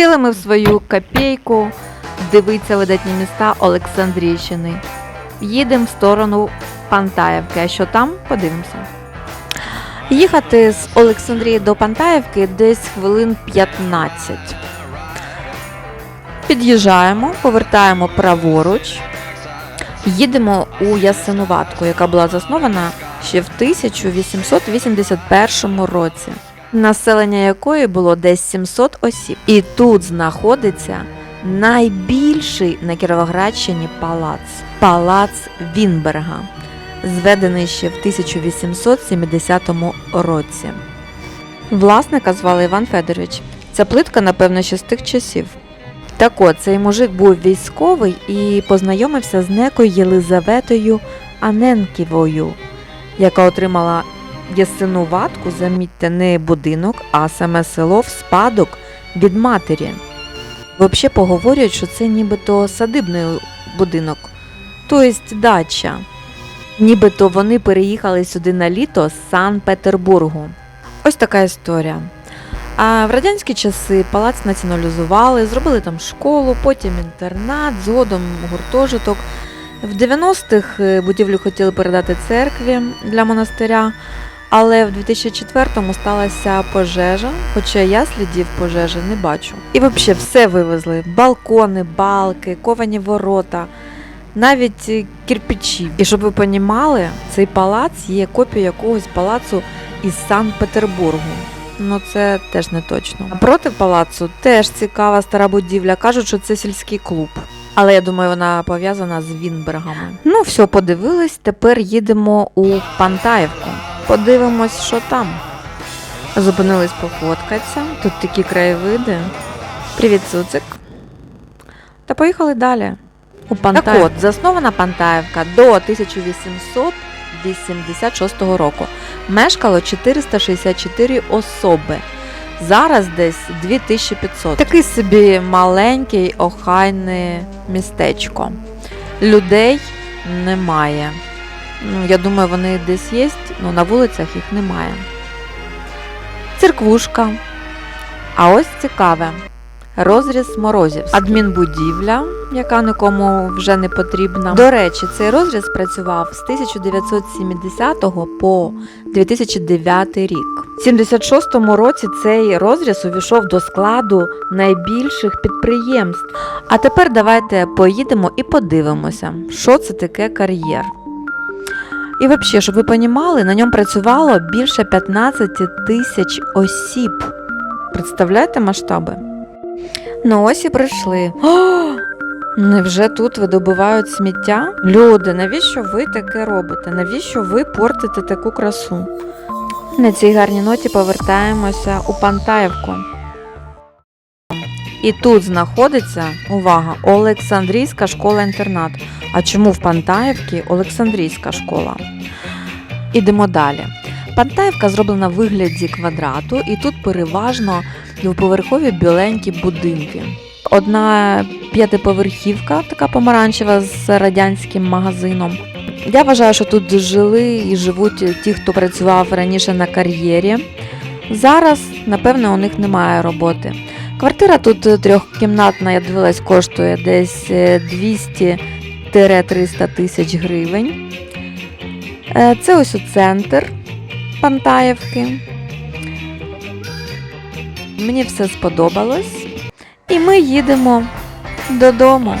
Сіли ми в свою копійку, дивиться видатні міста Олександрійщини. Їдемо в сторону Пантаївки. А що там, подивимося. Їхати з Олександрії до Пантаївки десь хвилин 15. Під'їжджаємо, повертаємо праворуч. Їдемо у Ясинуватку, яка була заснована ще в 1881 році, населення якої було десь 700 осіб. І тут знаходиться найбільший на Кіровоградщині палац палац Вінберга, зведений ще в 1870 році. Власника звали Іван Федорович. Ця плитка, напевно, ще з тих часів. Так от, цей мужик був військовий і познайомився з некою Єлизаветою Аненківою, яка отримала ясину ватку, замітьте, не будинок, а саме село в спадок від матері. Взагалі поговорюють, що це нібито садибний будинок, тобто дача. Нібито вони переїхали сюди на літо з Санкт-Петербургу. Ось така історія. А в радянські часи палац націоналізували, зробили там школу, потім інтернат, згодом гуртожиток. В 90-х е, будівлю хотіли передати церкві для монастиря, але в 2004-му сталася пожежа, хоча я слідів пожежі не бачу. І взагалі все вивезли: балкони, балки, ковані ворота, навіть е, кирпичі. І щоб ви понімали, цей палац є копією якогось палацу із Санкт-Петербургу. Ну, це теж не точно. Проти палацу теж цікава стара будівля. Кажуть, що це сільський клуб. Але я думаю, вона пов'язана з Вінбергами. Ну, все, подивились. Тепер їдемо у Пантаївку. Подивимось, що там. Зупинились пофоткатися. Тут такі краєвиди. Привіт, Цуцик. Та поїхали далі. У Пантаївку. Так от, заснована Пантаївка до 1886 року мешкало 464 особи. Зараз десь 2500. Такий собі маленький, охайне містечко. Людей немає. Ну, я думаю, вони десь є, але на вулицях їх немає. Церквушка. А ось цікаве. Розріз морозів. Адмінбудівля, яка нікому вже не потрібна. До речі, цей розріз працював з 1970 по 2009 рік. У 76-му році цей розріз увійшов до складу найбільших підприємств. А тепер давайте поїдемо і подивимося, що це таке кар'єр. І взагалі, щоб ви понімали, на ньому працювало більше 15 тисяч осіб. Представляєте масштаби? Ну ось і прийшли. О! Невже тут видобувають сміття? Люди, навіщо ви таке робите? Навіщо ви портите таку красу? На цій гарній ноті повертаємося у Пантаївку. І тут знаходиться, увага, Олександрійська школа-інтернат. А чому в Пантаївці Олександрійська школа? Ідемо далі. Пантаївка зроблена в вигляді квадрату, і тут переважно двоповерхові біленькі будинки. Одна п'ятиповерхівка, така помаранчева з радянським магазином. Я вважаю, що тут жили і живуть ті, хто працював раніше на кар'єрі. Зараз, напевно, у них немає роботи. Квартира тут трьохкімнатна, я дивилась, коштує десь 200-300 тисяч гривень. Е, Це ось у центр Пантаєвки. Мені все сподобалось. І ми їдемо додому.